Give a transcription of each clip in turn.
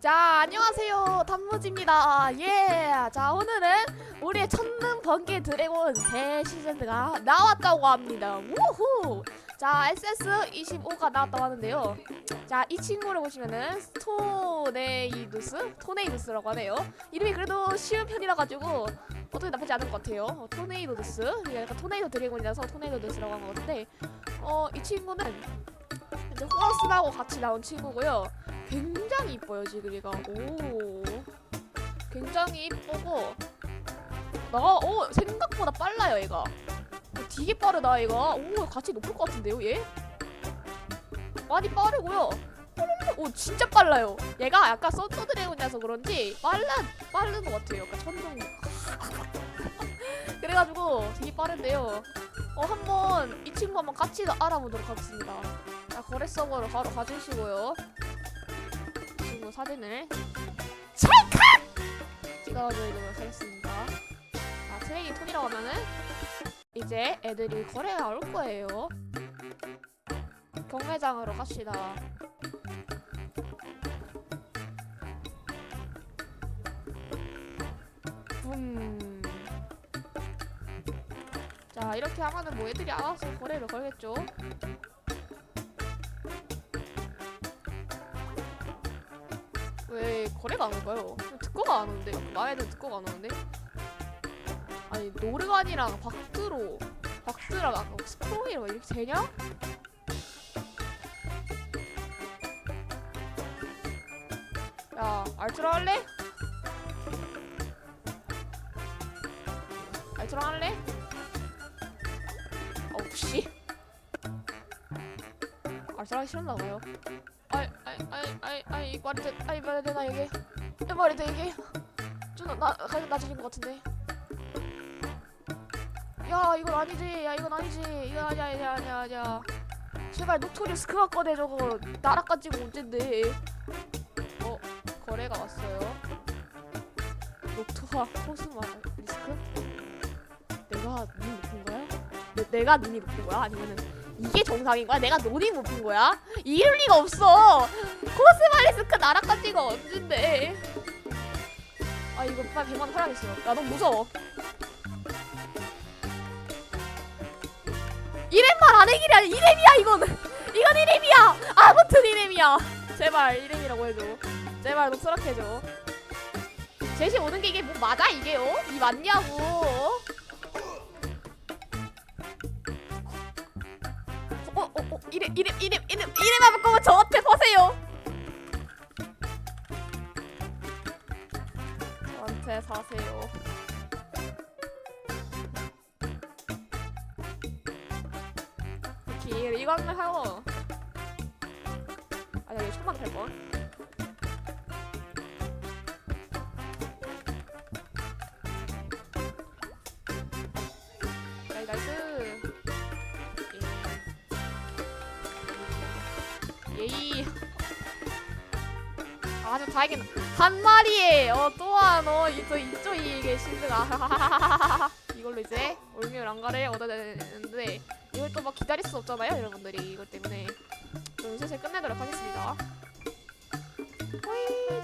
자, 안녕하세요. 단무지입니다. 예. 자, 오늘은 우리의 천능 번개 드래곤 새 시즌가 나왔다고 합니다. 우후. 자, SS25가 나왔다고 하는데요. 자, 이 친구를 보시면은 토네이두스? 토네이두스라고 하네요. 이름이 그래도 쉬운 편이라 가지고 어떻게 나쁘지 않을 것 같아요. 어, 토네이도두스. 이게 약간 토네이도 드래곤이라서 토네이도두스라고 한것 같은데 어, 이 친구는 이제 호러스하고 같이 나온 친구고요. 굉장히 이뻐요 지금 얘가. 오. 굉장히 이쁘고. 나오 생각보다 빨라요 얘가. 어, 되게 빠르다 얘가. 오 같이 높을 것 같은데요 얘? 많이 빠르고요. 오 진짜 빨라요. 얘가 약간 서드드래곤이라서 그런지 빨라 빠른 것 같아요. 약간 천둥. 그래가지고 되게 빠른데요. 어 한번 이 친구 한번 같이 알아보도록 하겠습니다. 자 거래 서버로 바로 가주시고요 친구 사진을 찰칵 찍어드리도록 하겠습니다. 자, 트레이닝 톤이라고 하면은 이제 애들이 거래가 올 거예요. 경매장으로 갑시다. 붐. 자, 이렇게 하면은 뭐 애들이 알아서 거래를 걸겠죠. 왜 거래가 안 올까요? 듣고가 안 오는데 마에는 듣고가 안 오는데 아니 노르간이랑 박드로 박드랑 아까 스크롤이랑 이렇게 되냐? 야 알트로 할래? 알트로 할래? 씨 알트로 하기 싫었나 봐요 아이 아이 아이 말이 돼 아이 말이 되나 이게 이 말이 돼 이게 좀나 가격 낮아진 것 같은데 야 이건 아니지 야 이건 아니지 이건 아니야 아니야 아니야 아니야 제발 녹토리우스 그만 꺼내 저거 나락 가지고 언젠데 어 거래가 왔어요 녹토와 포스마 리스크 내가 눈이 높은 거야? 내, 내가 눈이 높은 거야? 아니면은 이게 정상인 거야? 내가 눈이 높은 거야? 이럴 리가 없어. 코스말리스크 나락 가지고 언젠데. 아 이거 빨리 100만 원 팔아야겠어. 야 너무 무서워. 이렘말 안 아니 이렘이야 이거는. 이건 이렘이야. 아무튼 이렘이야. 제발 이렘이라고 해줘. 제발 녹슬하게 해줘. 제시 오는 게 이게 뭐 맞아 이게요? 이 맞냐고 이름, 이름, 이름, 이름, 이름 한번 거면 저한테 보세요. 저한테 사세요. 오케이, 한번 하고. 아, 여기 천만 될 걸. 예. 예이. 아주 다행이다. 한 마리에 어 또한 어이저 이쪽이 계신드가 이걸로 이제 올미울 안가를 얻어내는데 이걸 또 막 기다릴 수 없잖아요 여러분들이 이것 때문에 좀 슬슬 끝내도록 하겠습니다. 호이.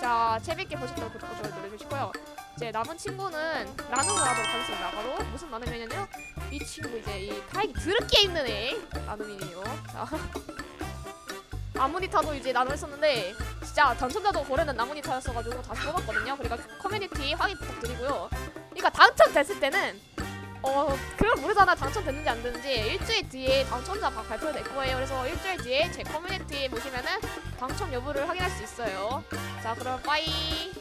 자 재밌게 보셨다고 구독과 좋아요 눌러주시고요. 이제 남은 친구는 나눔을 하도록 하겠습니다. 바로 무슨 나눔이냐면요 이 친구 이제 이 타이기 드럽게 있는 애 나눔이에요. 자. 아모니타도 이제 나눔했었는데 진짜 당첨자도 거래는 나모니타였어가지고 다시 뽑았거든요. 그러니까 커뮤니티 확인 부탁드리고요. 그러니까 당첨됐을 때는 어 그걸 모르잖아 당첨됐는지 안 됐는지 일주일 뒤에 당첨자 바- 발표될 거예요. 그래서 일주일 뒤에 제 커뮤니티 보시면은 당첨 여부를 확인할 수 있어요. 자 그럼 빠이.